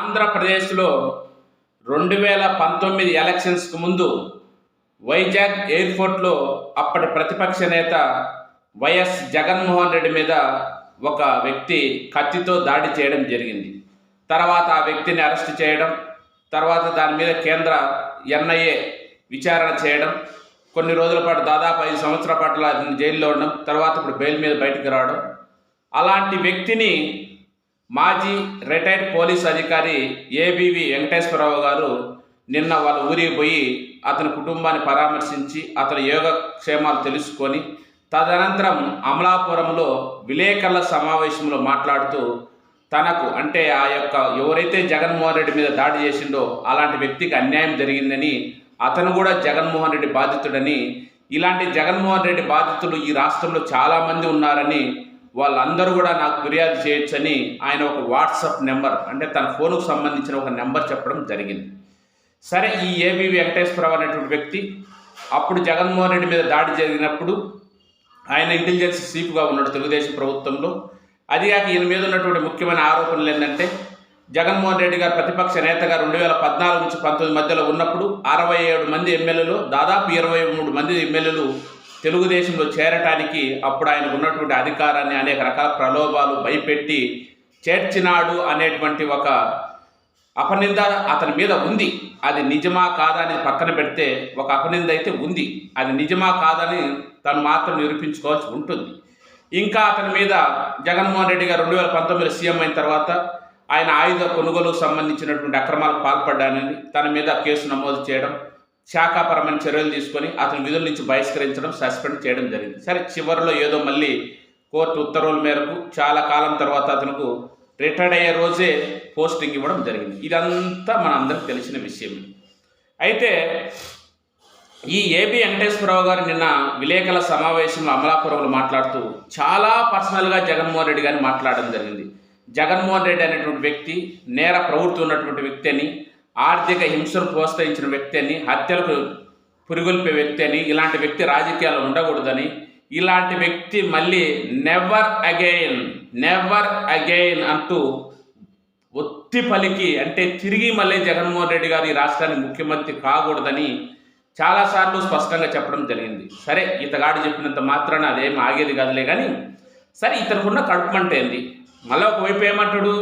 ఆంధ్రప్రదేశ్లో రెండు వేల పంతొమ్మిది ఎలక్షన్స్కు ముందు వైజాగ్ ఎయిర్పోర్ట్లో అప్పటి ప్రతిపక్ష నేత వైఎస్ జగన్మోహన్ రెడ్డి మీద ఒక వ్యక్తి కత్తితో దాడి చేయడం జరిగింది. తర్వాత ఆ వ్యక్తిని అరెస్ట్ చేయడం తర్వాత దాని మీద కేంద్ర ఎన్ఐఏ విచారణ చేయడం కొన్ని రోజుల పాటు దాదాపు ఐదు సంవత్సరాల పాటు అతను జైల్లో ఉండడం తర్వాత ఇప్పుడు బెయిల్ మీద బయటికి రావడం. అలాంటి వ్యక్తిని మాజీ రిటైర్డ్ పోలీస్ అధికారి ఏబివి వెంకటేశ్వరరావు గారు నిన్న వాళ్ళ ఊరికి పోయి అతని కుటుంబాన్ని పరామర్శించి అతని యోగక్షేమాలు తెలుసుకొని తదనంతరం అమలాపురంలో విలేకరుల సమావేశంలో మాట్లాడుతూ తనకు అంటే ఆ యొక్క ఎవరైతే జగన్మోహన్ రెడ్డి మీద దాడి చేసిండో అలాంటి వ్యక్తికి అన్యాయం జరిగిందని అతను కూడా జగన్మోహన్ రెడ్డి బాధితుడని ఇలాంటి జగన్మోహన్ రెడ్డి బాధితులు ఈ రాష్ట్రంలో చాలామంది ఉన్నారని వాళ్ళందరూ కూడా నాకు ఫిర్యాదు చేయొచ్చని ఆయన ఒక వాట్సాప్ నెంబర్ అంటే తన ఫోన్కు సంబంధించిన ఒక నెంబర్ చెప్పడం జరిగింది. సరే ఈ ఏబి వెంకటేశ్వరరావు అనేటువంటి వ్యక్తి అప్పుడు జగన్మోహన్ రెడ్డి మీద దాడి జరిగినప్పుడు ఆయన ఇంటెలిజెన్స్ చీఫ్గా ఉన్నాడు తెలుగుదేశం ప్రభుత్వంలో. అది కాక ఈయన మీద ఉన్నటువంటి ముఖ్యమైన ఆరోపణలు ఏంటంటే జగన్మోహన్ రెడ్డి గారు ప్రతిపక్ష నేతగా రెండు వేల పద్నాలుగు నుంచి పంతొమ్మిది మధ్యలో ఉన్నప్పుడు అరవై ఏడు మంది ఎమ్మెల్యేలు దాదాపు ఇరవై మూడు మంది ఎమ్మెల్యేలు తెలుగుదేశంలో చేరటానికి అప్పుడు ఆయనకు ఉన్నటువంటి అధికారాన్ని అనేక రకాల ప్రలోభాలు భయపెట్టి చేర్చినాడు అనేటువంటి ఒక అపనింద అతని మీద ఉంది. అది నిజమా కాదా అని పక్కన పెడితే ఒక అపనింద అయితే ఉంది. అది నిజమా కాదని తను మాత్రం నిరూపించుకోవాల్సి ఉంటుంది. ఇంకా అతని మీద జగన్మోహన్ రెడ్డి గారు రెండు వేల పంతొమ్మిది సీఎం అయిన తర్వాత ఆయన ఆయుధ కొనుగోలుకు సంబంధించినటువంటి అక్రమాలకు పాల్పడ్డానని తన మీద కేసు నమోదు చేయడం శాఖాపరమైన చర్యలు తీసుకొని అతని విధుల నుంచి బహిష్కరించడం సస్పెండ్ చేయడం జరిగింది. సరే చివరిలో ఏదో మళ్ళీ కోర్టు ఉత్తర్వుల మేరకు చాలా కాలం తర్వాత అతనుకు రిటైర్డ్ అయ్యే రోజే పోస్టింగ్ ఇవ్వడం జరిగింది. ఇదంతా మన అందరికి తెలిసిన విషయం అయితే ఈ ఏబి వెంకటేశ్వరరావు గారు నిన్న విలేకరుల సమావేశంలో అమలాపురంలో మాట్లాడుతూ చాలా పర్సనల్గా జగన్మోహన్ రెడ్డి గారిని మాట్లాడడం జరిగింది. జగన్మోహన్ రెడ్డి అనేటువంటి వ్యక్తి నేర ప్రవృత్తి ఉన్నటువంటి వ్యక్తి అని ఆర్థిక హింసను ప్రోత్సహించిన వ్యక్తి అని హత్యలకు పురిగొల్పే వ్యక్తి అని ఇలాంటి వ్యక్తి రాజకీయాలు ఉండకూడదని ఇలాంటి వ్యక్తి మళ్ళీ నెవర్ అగైన్ నెవర్ అగైన్ అంటూ ఒత్తి పలికి అంటే తిరిగి మళ్ళీ జగన్మోహన్ రెడ్డి గారు ఈ రాష్ట్రానికి ముఖ్యమంత్రి కాకూడదని చాలాసార్లు స్పష్టంగా చెప్పడం జరిగింది. సరే ఇతగాడు చెప్పినంత మాత్రాన అదేం ఆగేది కాదులే కానీ సరే ఇతనుకున్న కడుపుమంట ఏంది మళ్ళీ ఒకవైపు ఏమంటాడు?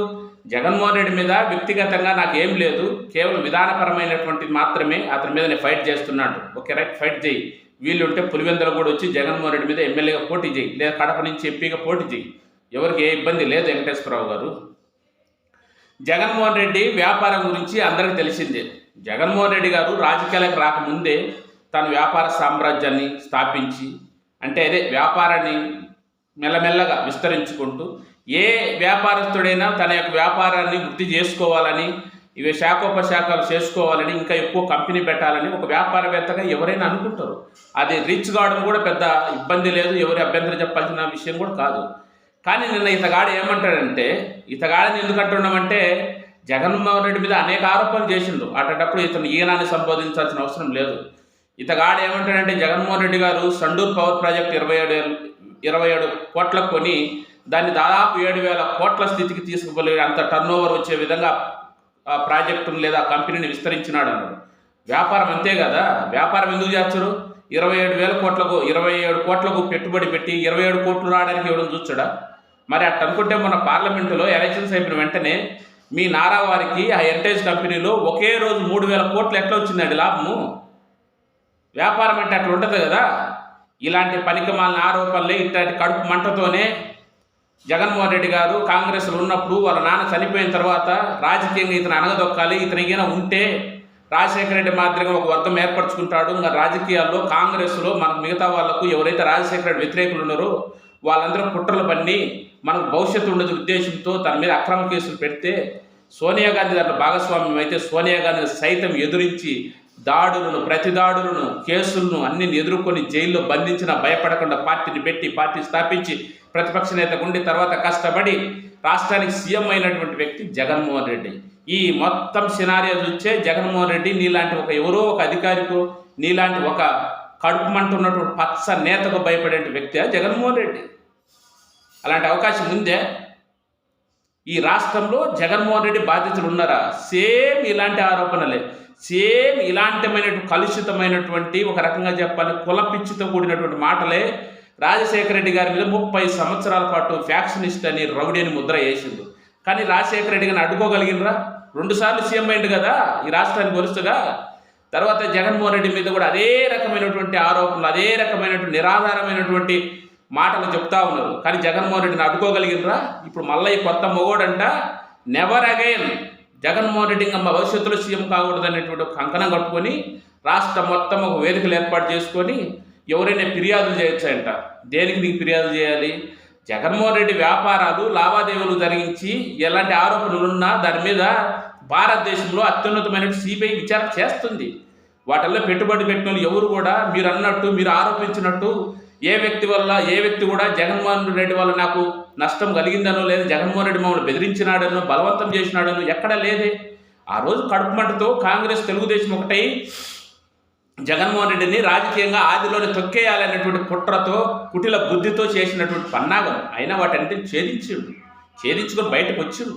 జగన్మోహన్ రెడ్డి మీద వ్యక్తిగతంగా నాకు ఏం లేదు. కేవలం విధానపరమైనటువంటి మాత్రమే అతని మీద నేను ఫైట్ చేస్తున్నాడు ఓకే రైట్? ఫైట్ చేయి. వీళ్ళు ఉంటే పులివెందులు కూడా వచ్చి జగన్మోహన్ రెడ్డి మీద ఎమ్మెల్యేగా పోటీ చేయి. లేదా కడప నుంచి ఎంపీగా పోటీ చేయి. ఎవరికి ఏ ఇబ్బంది లేదు వెంకటేశ్వరరావు గారు. జగన్మోహన్ రెడ్డి వ్యాపారం గురించి అందరికీ తెలిసిందే. జగన్మోహన్ రెడ్డి గారు రాజకీయాలకు రాకముందే తన వ్యాపార సామ్రాజ్యాన్ని స్థాపించి అంటే అదే వ్యాపారాన్ని మెల్లమెల్లగా విస్తరించుకుంటూ ఏ వ్యాపారస్తుడైనా తన యొక్క వ్యాపారాన్ని వృద్ధి చేసుకోవాలని ఇవి శాఖోపశాఖలు చేసుకోవాలని ఇంకా ఎక్కువ కంపెనీ పెట్టాలని ఒక వ్యాపారవేత్తగా ఎవరైనా అనుకుంటారు. అది రిచ్ కావడం కూడా పెద్ద ఇబ్బంది లేదు ఎవరి అభ్యంతరం చెప్పాల్సిన విషయం కూడా కాదు. కానీ నిన్న ఇతగాడు ఏమంటాడంటే ఇతగాడని ఎందుకు అంటున్నామంటే జగన్మోహన్ రెడ్డి మీద అనేక ఆరోపణలు చేసిండు. అటప్పుడు ఇతను ఈయనాన్ని సంబోధించాల్సిన అవసరం లేదు. ఇతగాడు ఏమంటాడంటే జగన్మోహన్ రెడ్డి గారు సండూర్ పవర్ ప్రాజెక్ట్ ఇరవై ఏడు ఇరవై ఏడు కోట్లకు కొని దాన్ని దాదాపు ఏడు వేల కోట్ల స్థితికి తీసుకుపోలే అంత టర్న్ ఓవర్ వచ్చే విధంగా ఆ ప్రాజెక్టును లేదా కంపెనీని విస్తరించినాడు అన్నాడు. వ్యాపారం అంతే కదా? వ్యాపారం ఎందుకు చేస్తారు? ఇరవై ఏడు వేల కోట్లకు ఇరవై ఏడు కోట్లకు పెట్టుబడి పెట్టి ఇరవై ఏడు కోట్లు రావడానికి ఇవ్వడం చూస్తాడా? మరి అట్టనుకుంటే మన పార్లమెంటులో ఎలక్షన్స్ అయిపోయిన వెంటనే మీ నారా వారికి ఆ హెరిటేజ్ కంపెనీలో ఒకే రోజు మూడు వేల కోట్లు ఎట్లా వచ్చిందండి లాభము? వ్యాపారం అంటే అట్లా ఉంటుంది కదా? ఇలాంటి పనికిమాలిన ఆరోపణలే ఇట్లాంటి కడుపు మంటతోనే జగన్మోహన్ రెడ్డి గారు కాంగ్రెస్లో ఉన్నప్పుడు వాళ్ళ నాన్న చనిపోయిన తర్వాత రాజకీయంగా ఇతను అనగదొక్కాలి ఇతను ఈయన ఉంటే రాజశేఖర రెడ్డి మాదిరిగా ఒక వర్గం ఏర్పరచుకుంటాడు. ఇంకా రాజకీయాల్లో కాంగ్రెస్లో మనకు మిగతా వాళ్ళకు ఎవరైతే రాజశేఖర రెడ్డి వ్యతిరేకులు ఉన్నారో వాళ్ళందరూ కుట్రలు పన్ని మనకు భవిష్యత్తు ఉండదు ఉద్దేశంతో తన మీద అక్రమ కేసులు పెడితే సోనియా గాంధీ దాంట్లో భాగస్వామ్యం అయితే సోనియా గాంధీ సైతం ఎదురించి దాడులను ప్రతి దాడులను కేసులను అన్ని ఎదుర్కొని జైల్లో బంధించిన భయపడకుండా పార్టీని పెట్టి పార్టీ స్థాపించి ప్రతిపక్ష నేత ఉండి తర్వాత కష్టపడి రాష్ట్రానికి సీఎం అయినటువంటి వ్యక్తి జగన్మోహన్ రెడ్డి. ఈ మొత్తం సినారియో చూస్తే జగన్మోహన్ రెడ్డి నీలాంటి ఒక ఎవరో ఒక అధికారికో నీలాంటి ఒక కడుపు మంటున్నటువంటి పచ్చ నేతకు భయపడే వ్యక్తి జగన్మోహన్ రెడ్డి. అలాంటి అవకాశం ఉందే? ఈ రాష్ట్రంలో జగన్మోహన్ రెడ్డి బాధితులు ఉన్నారా? సేమ్ ఇలాంటి ఆరోపణలే. సేమ్ ఇలాంటిమైనటువంటి కలుషితమైనటువంటి ఒక రకంగా చెప్పాలి కుల పిచ్చితో కూడినటువంటి మాటలే రాజశేఖర రెడ్డి గారి మీద ముప్పై సంవత్సరాల పాటు ఫ్యాక్షనిస్ట్ అని రౌడీ అని ముద్ర వేసిండు. కానీ రాజశేఖర రెడ్డి గారిని అడ్డుకోగలిగినరా రెండు సార్లు సీఎం అయిండు కదా ఈ రాష్ట్రానికి వరుసగా తర్వాత జగన్మోహన్ రెడ్డి మీద కూడా అదే రకమైనటువంటి ఆరోపణలు అదే రకమైనటువంటి నిరాధారమైనటువంటి మాటలు చెప్తా ఉన్నారు. కానీ జగన్మోహన్ రెడ్డిని అడ్డుకోగలిగినరా ఇప్పుడు మళ్ళీ కొత్త మొగోడంట నెవర్ అగైన్ జగన్మోహన్ రెడ్డి ఇంకా భవిష్యత్తులో సీఎం కాకూడదు అనేటువంటి కంకణం కట్టుకొని రాష్ట్రం మొత్తం ఒక వేదికలు ఏర్పాటు చేసుకొని ఎవరైనా ఫిర్యాదులు చేయొచ్చంట దేనికి నీకు ఫిర్యాదు చేయాలి? జగన్మోహన్ రెడ్డి వ్యాపారాలు లావాదేవీలు జరిగించి ఎలాంటి ఆరోపణలు ఉన్నా దాని మీద భారతదేశంలో అత్యున్నతమైన సిబిఐ విచారణ చేస్తుంది. వాటిల్లో పెట్టుబడి పెట్టిన ఎవరు కూడా మీరు అన్నట్టు మీరు ఆరోపించినట్టు ఏ వ్యక్తి వల్ల ఏ వ్యక్తి కూడా జగన్మోహన్ రెడ్డి వల్ల నాకు నష్టం కలిగిందనో లేదా జగన్మోహన్ రెడ్డి మమ్మల్ని బెదిరించినాడనో బలవంతం చేసినాడనో ఎక్కడా లేదే. ఆ రోజు కడుపు మంటతో కాంగ్రెస్ తెలుగుదేశం ఒకటై జగన్మోహన్ రెడ్డిని రాజకీయంగా ఆదిలోనే తొక్కేయాలనేటువంటి కుట్రతో కుటిల బుద్ధితో చేసినటువంటి పన్నాగం. అయినా వాటన్నిటిని ఛేదించిండు. ఛేదించుకొని బయటకు వచ్చిండు.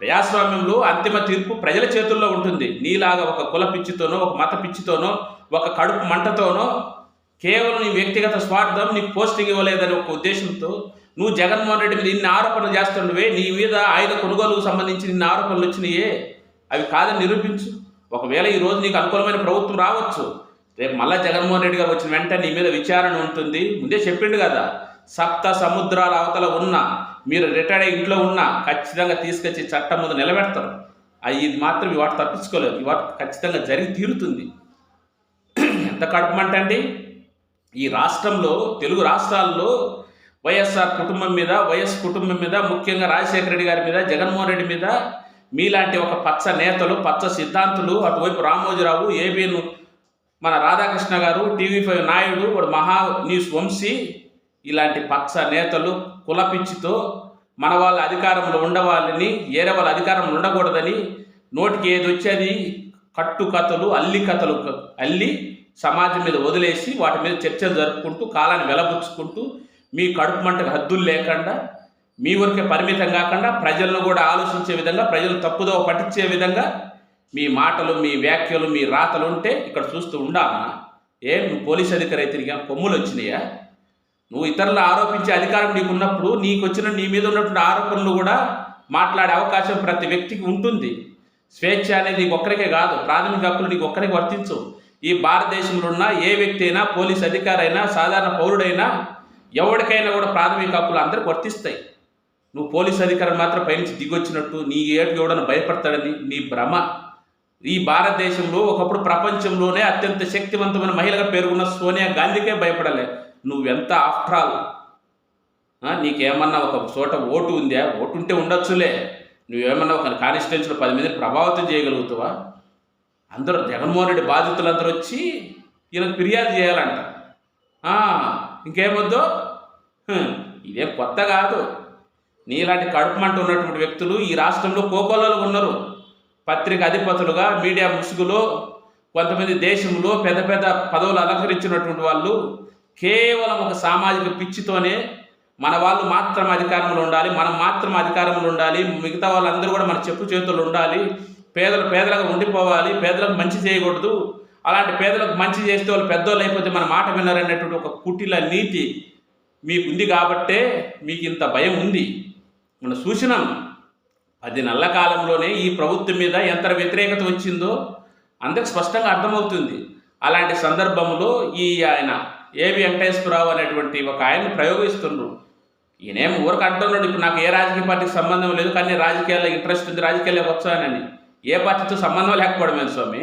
ప్రజాస్వామ్యంలో అంతిమ తీర్పు ప్రజల చేతుల్లో ఉంటుంది. నీలాగా ఒక కుల పిచ్చితోనో ఒక మత పిచ్చితోనో ఒక కడుపు మంటతోనో కేవలం నీ వ్యక్తిగత స్వార్థం నీకు పోస్టింగ్ ఇవ్వలేదనే ఒక ఉద్దేశంతో నువ్వు జగన్మోహన్ రెడ్డి మీద ఇన్ని ఆరోపణలు చేస్తుండవే నీ మీద ఆయుధ కొనుగోలుకు సంబంధించి ఇన్ని ఆరోపణలు వచ్చినాయే? అవి కాదని నిరూపించు. ఒకవేళ ఈ రోజు నీకు అనుకూలమైన ప్రభుత్వం రావచ్చు. రేపు మళ్ళా జగన్మోహన్ రెడ్డి గారు వచ్చిన వెంటనే నీ మీద విచారణ ఉంటుంది. ముందే చెప్పిండు కదా సప్త సముద్రాల అవతల ఉన్న మీరు రిటైర్డ్ ఇంట్లో ఉన్నా ఖచ్చితంగా తీసుకొచ్చి చట్టం ముందు నిలబెడతారు. అది ఇది మాత్రం ఈ వాటి తప్పించుకోలేదు. ఈ వాటి ఖచ్చితంగా జరిగి తీరుతుంది. ఎంత కడుపుమంట అండి? ఈ రాష్ట్రంలో తెలుగు రాష్ట్రాల్లో వైఎస్ఆర్ కుటుంబం మీద వైఎస్ కుటుంబం మీద ముఖ్యంగా రాజశేఖర రెడ్డి గారి మీద జగన్మోహన్ రెడ్డి మీద మీలాంటి ఒక పచ్చ నేతలు పచ్చ సిద్ధాంతులు అటువైపు రామోజీరావు ఏబీఎన్ మన రాధాకృష్ణ గారు టీవీ ఫైవ్ నాయుడు వాడు మహా న్యూస్ వంశీ ఇలాంటి పక్ష నేతలు కులపిచ్చితో మన వాళ్ళ అధికారంలో ఉండవాలని ఏరే వాళ్ళ అధికారంలో ఉండకూడదని నోటికి ఏది వచ్చేది? కట్టు కథలు అల్లి కథలు అల్లి సమాజం మీద వదిలేసి వాటి మీద చర్చలు జరుపుకుంటూ కాలాన్ని వెలబుచ్చుకుంటూ మీ కడుపు మంటకు హద్దులు లేకుండా మీ వరకే పరిమితం కాకుండా ప్రజలను కూడా ఆలోచించే విధంగా ప్రజలు తప్పుదో పట్టించే విధంగా మీ మాటలు మీ వ్యాఖ్యలు మీ రాతలు ఉంటే ఇక్కడ చూస్తూ ఉండాలన్నా ఏం నువ్వు పోలీస్ అధికారి తిరిగా కొమ్ములు వచ్చినాయా? నువ్వు ఇతరులు ఆరోపించే అధికారం నీకు ఉన్నప్పుడు నీకు వచ్చిన నీ మీద ఉన్నటువంటి ఆరోపణలు కూడా మాట్లాడే అవకాశం ప్రతి వ్యక్తికి ఉంటుంది. స్వేచ్ఛ అనేది నీకు ఒక్కరికే కాదు. ప్రాథమిక హక్కులు నీకు ఒక్కరికి వర్తించవు. ఈ భారతదేశంలో ఉన్న ఏ వ్యక్తి అయినా పోలీస్ అధికారైనా సాధారణ పౌరుడైనా ఎవరికైనా కూడా ప్రాథమిక హక్కులు అందరికి వర్తిస్తాయి. నువ్వు పోలీస్ అధికారులు మాత్రం పైనుంచి దిగొచ్చినట్టు నీ ఏటు ఎవడన్నా భయపడతాడని నీ భ్రమ. ఈ భారతదేశంలో ఒకప్పుడు ప్రపంచంలోనే అత్యంత శక్తివంతమైన మహిళగా పేర్కొన్న సోనియా గాంధీకే భయపడలే. నువ్వెంత ఆఫ్టర్ ఆల్ నీకేమన్నా ఒక చోట ఓటు ఉందా? ఓటు ఉంటే ఉండొచ్చులే. నువ్వేమన్నా ఒక కాన్స్టిట్యున్సీలో పది మందిని ప్రభావితం చేయగలుగుతావా? అందరూ జగన్మోహన్ రెడ్డి బాధితులందరూ వచ్చి ఈయనకు ఫిర్యాదు చేయాలంట. ఇంకేమొద్దు? హ్మ్, ఇదేం కొత్త కాదు. నీలాంటి కడుపు మంట ఉన్నటువంటి వ్యక్తులు ఈ రాష్ట్రంలో కోకోలలో ఉన్నారు. పత్రిక అధిపతులుగా మీడియా ముసుగులో కొంతమంది దేశంలో పెద్ద పెద్ద పదవులు అలంకరించినటువంటి వాళ్ళు కేవలం ఒక సామాజిక పిచ్చితోనే మన వాళ్ళు మాత్రం అధికారంలో ఉండాలి మనం మాత్రం అధికారంలో ఉండాలి మిగతా వాళ్ళందరూ కూడా మన చెప్పు చేతుల్లో ఉండాలి పేదలు పేదలుగా ఉండిపోవాలి పేదలకు మంచి చేయకూడదు అలాంటి పేదలకు మంచి చేస్తే వాళ్ళు పెద్దోళ్ళు అయిపోతే మన మాట విన్నారనేటువంటి ఒక కుటిల నీతి మీకు ఉంది కాబట్టే మీకు ఇంత భయం ఉంది. మన సూచనం పది నెలల కాలంలోనే ఈ ప్రభుత్వం మీద ఎంత వ్యతిరేకత వచ్చిందో అందరికి స్పష్టంగా అర్థమవుతుంది. అలాంటి సందర్భంలో ఈ ఆయన ఏవి వెంకటేశ్వరరావు అనేటువంటి ఒక ఆయన ప్రయోగిస్తుండ్రు. ఈయనేం ఊరికి అంటున్నాడు ఇప్పుడు నాకు ఏ రాజకీయ పార్టీకి సంబంధం లేదు కానీ రాజకీయాల్లో ఇంట్రెస్ట్ ఉంది రాజకీయాల్లో వచ్చానని ఏ పార్టీతో సంబంధం లేకపోవడమే స్వామి.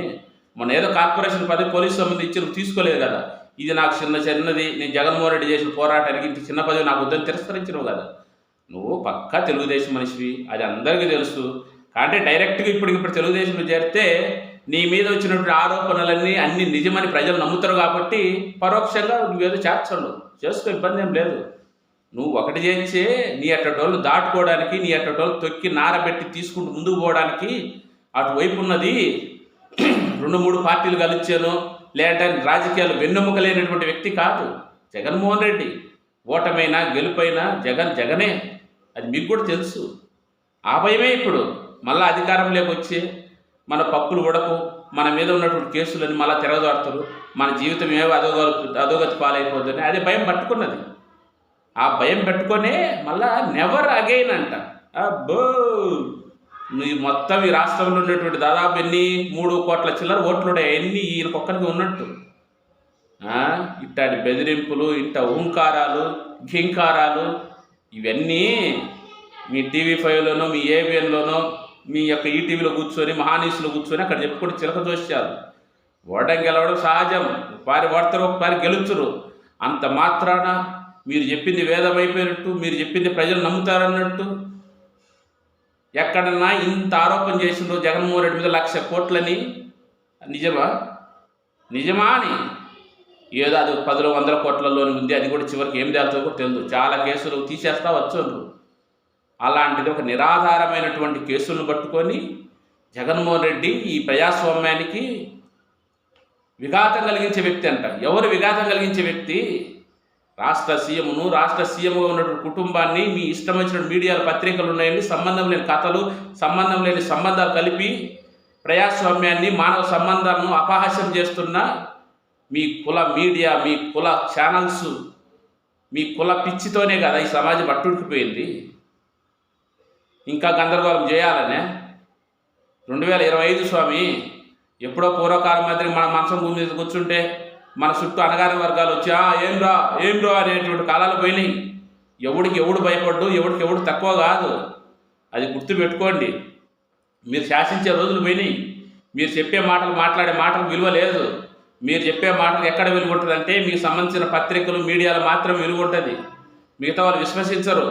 మొన్న ఏదో కార్పొరేషన్ పదవి పోలీసు సంబంధం ఇచ్చి తీసుకోలేదు కదా. ఇది నాకు చిన్న చిన్నది నేను జగన్మోహన్ రెడ్డి చేసిన పోరాటానికి ఇంత చిన్న పదవి నాకు వద్దని తిరస్కరించినవు కదా. నువ్వు పక్కా తెలుగుదేశం మనిషివి అది అందరికీ తెలుసు. అంటే డైరెక్ట్గా ఇప్పుడు ఇప్పుడు తెలుగుదేశంలో చేరితే నీ మీద వచ్చినటువంటి ఆరోపణలన్నీ అన్ని నిజమని ప్రజలు నమ్ముతారు కాబట్టి పరోక్షంగా నువ్వేదో చేర్చండు చేసుకో ఇబ్బంది ఏం లేదు. నువ్వు ఒకటి చేయించే నీ అట్టటోళ్ళు దాటుకోవడానికి నీ అట్టటోళ్ళు తొక్కి నారబెట్టి తీసుకుంటూ ముందుకు పోవడానికి అటువైపు ఉన్నది రెండు మూడు పార్టీలు కలిచాను లేదంటే రాజకీయాలు వెన్నెముక లేనటువంటి వ్యక్తి కాదు. జగన్మోహన్ రెడ్డి ఓటమైనా గెలుపైనా జగన్ జగనే. అది మీకు కూడా తెలుసు. ఆ భయమే ఇప్పుడు. మళ్ళీ అధికారంలోకి వచ్చి మన పప్పులు ఉడకు మన మీద ఉన్నటువంటి కేసులని మళ్ళీ తిరగదాడుతారు. మన జీవితం ఏమో అదోగ అధోగతి పాలైపోతుంది అదే భయం పట్టుకున్నది. ఆ భయం పెట్టుకొనే మళ్ళా నెవర్ అగైన్ అంట. అబ్బో! నువ్వు మొత్తం ఈ రాష్ట్రంలో ఉన్నటువంటి దాదాపు ఎన్ని? మూడు కోట్ల చిల్లర ఓట్లు ఎన్ని? ఈయన ఒక్కరికి ఉన్నట్టు. ఇట్టాడి ఇట్లాంటి బెదిరింపులు ఇంట ఓంకారాలు ఘింకారాలు ఇవన్నీ మీ టీవీ ఫైవ్లోనో మీ ఏబిఎన్లోనో మీ యొక్క ఈటీవీలో కూర్చొని మహానీసులో కూర్చొని అక్కడ చెప్పుకొని చిలక చూశారు ఓటం గెలవడం సహజం. వారి ఓడతారు ఒకసారి గెలుచురు. అంత మాత్రాన మీరు చెప్పింది వేదం అయిపోయినట్టు మీరు చెప్పింది ప్రజలు నమ్ముతారన్నట్టు ఎక్కడన్నా ఇంత ఆరోపణ చేసిండ్రు జగన్మోహన్ రెడ్డి మీద లక్ష కోట్లని. నిజమా? నిజమా అని. ఏదో అది పదిలో వందల కోట్లలోనే ఉంది. అది కూడా చివరికి ఏం తేలుతుందో కూడా తెలియదు చాలా కేసులు తీసేస్తా వచ్చుండ్రు అలాంటిది ఒక నిరాధారమైనటువంటి కేసులను పట్టుకొని జగన్మోహన్ రెడ్డి ఈ ప్రజాస్వామ్యానికి విఘాతం కలిగించే వ్యక్తి అంట. ఎవరు విఘాతం కలిగించే వ్యక్తి? రాష్ట్ర సీఎంను రాష్ట్ర సీఎంగా ఉన్నటువంటి కుటుంబాన్ని మీ ఇష్టం వచ్చిన మీడియాలు పత్రికలు ఉన్నాయండి. సంబంధం లేని కథలు సంబంధం లేని సంబంధాలు కలిపి ప్రజాస్వామ్యాన్ని మానవ సంబంధాలను అపహాస్యం చేస్తున్న మీ కుల మీడియా మీ కుల ఛానల్స్ మీ కుల పిచ్చితోనే కదా ఈ సమాజం అట్టుడికిపోయింది. ఇంకా గందరగోళం చేయాలనే. రెండు వేల ఇరవై ఐదు స్వామి ఎప్పుడో పూర్వకాలం మాదిరి మన మంచం భూమి మీద కూర్చుంటే మన చుట్టూ అనగాని వర్గాలు వచ్చి "ఆ, ఏం రా ఏం రా అనేటువంటి కాలాలు పోయినాయి. ఎవడికి ఎవడు భయపడ్డు ఎవడికి ఎవడు తక్కువ కాదు. అది గుర్తుపెట్టుకోండి. మీరు శాసించే రోజులు పోయినాయి. మీరు చెప్పే మాటలు మాట్లాడే మాటలు విలువ లేదు. మీరు చెప్పే మాటలు ఎక్కడ విలువ అంటే మీకు సంబంధించిన పత్రికలు మీడియాలు మాత్రం వెలుగుంటుంది. మిగతా వాళ్ళు విశ్వసించరు.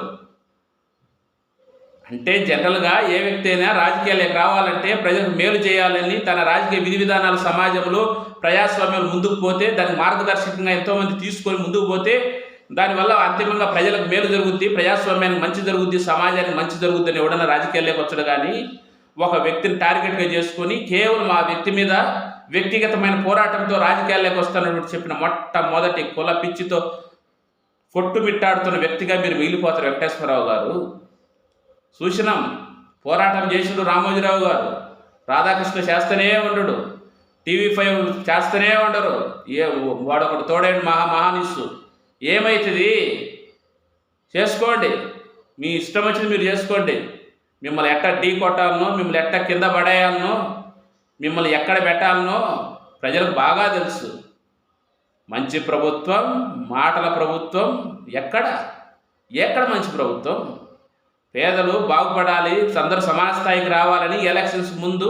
అంటే జనరల్గా ఏ వ్యక్తి అయినా రాజకీయాలకు రావాలంటే ప్రజలకు మేలు చేయాలని తన రాజకీయ విధి విధానాలు సమాజంలో ప్రజాస్వామ్యం ముందుకు పోతే దానికి మార్గదర్శకంగా ఎంతోమంది తీసుకొని ముందుకు పోతే దానివల్ల అంతిమంగా ప్రజలకు మేలు జరుగుద్ది ప్రజాస్వామ్యానికి మంచి జరుగుద్ది సమాజానికి మంచి జరుగుద్ది అని ఎవడన్నా రాజకీయాల్లోకి వచ్చాడు కానీ ఒక వ్యక్తిని టార్గెట్గా చేసుకొని కేవలం ఆ వ్యక్తి మీద వ్యక్తిగతమైన పోరాటంతో రాజకీయాల్లోకి వస్తానన్నట్టు చెప్పిన మొట్టమొదటి కుల పిచ్చితో కొట్టుమిట్టాడుతున్న వ్యక్తిగా మీరు మిగిలిపోతారు వెంకటేశ్వరరావు గారు. చూసినాం. పోరాటం చేసిండు రామోజీరావు గారు. రాధాకృష్ణ చేస్తూనే ఉండడు. టీవీ ఫైవ్ చేస్తూనే ఉండరు. ఏ వాడొకడు తోడైన మహా మహానిస్సు. ఏమవుతుంది చేసుకోండి. మీ ఇష్టం వచ్చింది మీరు చేసుకోండి. మిమ్మల్ని ఎట్ట ఢీ కొట్టాలనో మిమ్మల్ని ఎట్ట కింద పడేయాలనో మిమ్మల్ని ఎక్కడ పెట్టాలనో ప్రజలకు బాగా తెలుసు. మంచి ప్రభుత్వం మాటల ప్రభుత్వం ఎక్కడ? ఎక్కడ మంచి ప్రభుత్వం? పేదలు బాగుపడాలి అందరూ సమాజ స్థాయికి రావాలని ఎలక్షన్స్ ముందు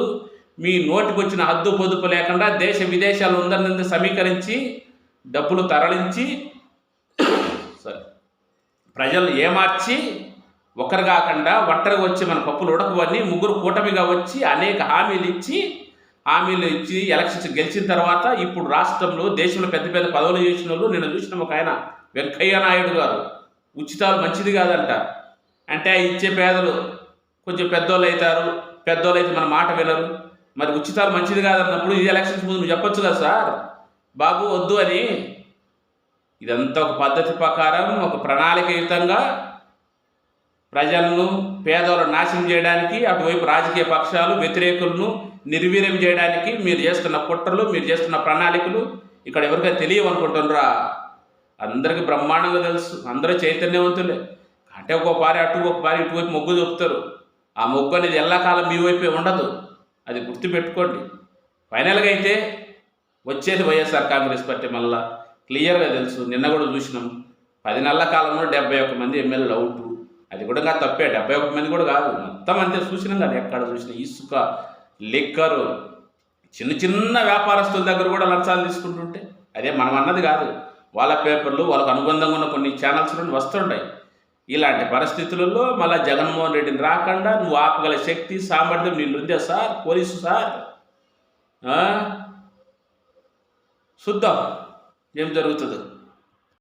మీ నోటికి వచ్చిన హద్దు పొదుపు లేకుండా దేశ విదేశాలు ఉందన్నది సమీకరించి డబ్బులు తరలించి సరే ప్రజలు ఏమార్చి ఒకరు కాకుండా ఒంటరిగా వచ్చి మన పప్పులు ఉడకవని ముగ్గురు కూటమిగా వచ్చి అనేక హామీలు ఇచ్చి హామీలు ఇచ్చి ఎలక్షన్స్ గెలిచిన తర్వాత ఇప్పుడు రాష్ట్రంలో దేశంలో పెద్ద పెద్ద పదవులు చేసిన వాళ్ళు నేను చూసిన ఒక ఆయన వెంకయ్య నాయుడు గారు. ఉచితాలు మంచిది కాదంట. అంటే ఆ ఇచ్చే పేదలు కొంచెం పెద్దోళ్ళు అవుతారు పెద్దోళ్ళు అయితే మన మాట వినరు. మరి ఉచితాలు మంచిది కాదన్నప్పుడు ఈ ఎలక్షన్స్ ముందు నువ్వు చెప్పొచ్చు కదా సార్? బాబు వద్దు అని. ఇదంతా ఒక పద్ధతి ప్రకారం ఒక ప్రణాళికయుతంగా ప్రజలను పేదలను నాశనం చేయడానికి అటువైపు రాజకీయ పక్షాలు వ్యతిరేకులను నిర్వీర్యం చేయడానికి మీరు చేస్తున్న కుట్రలు మీరు చేస్తున్న ప్రణాళికలు ఇక్కడ ఎవరికైనా తెలియవనుకుంటున్నారా? అందరికీ బ్రహ్మాండంగా తెలుసు. అందరూ చైతన్యవంతులే. అంటే ఒక పారి అటు ఒక పారి ఇటువైపు మొగ్గు చూపుతారు. ఆ మొగ్గు అనేది ఎల్లకాలం మీ వైపే ఉండదు. అది గుర్తుపెట్టుకోండి. ఫైనల్గా అయితే వచ్చేది వైఎస్ఆర్ కాంగ్రెస్ పార్టీ మళ్ళా. క్లియర్గా తెలుసు. నిన్న కూడా చూసినాం. పది నెలల కాలంలో డెబ్బై ఒక్క మంది ఎమ్మెల్యేలు అవుట్. అది కూడా తప్పే డెబ్బై ఒక్క మంది కూడా కాదు. మొత్తం అంతే చూసినాం కదా ఎక్కడ చూసినా ఇసుక లిక్కరు చిన్న చిన్న వ్యాపారస్తుల దగ్గర కూడా లంచాలు తీసుకుంటుంటే అదే మనం అన్నది కాదు. వాళ్ళ పేపర్లు వాళ్ళకు అనుబంధంగా ఉన్న కొన్ని ఛానల్స్ నుండి వస్తుంటాయి. ఇలాంటి పరిస్థితులలో మళ్ళీ జగన్మోహన్ రెడ్డిని రాకుండా నువ్వు ఆపగల శక్తి సామర్థ్యం నీళ్ళుందే సార్ పోలీసు సార్. చూద్దాం ఏం జరుగుతుందో.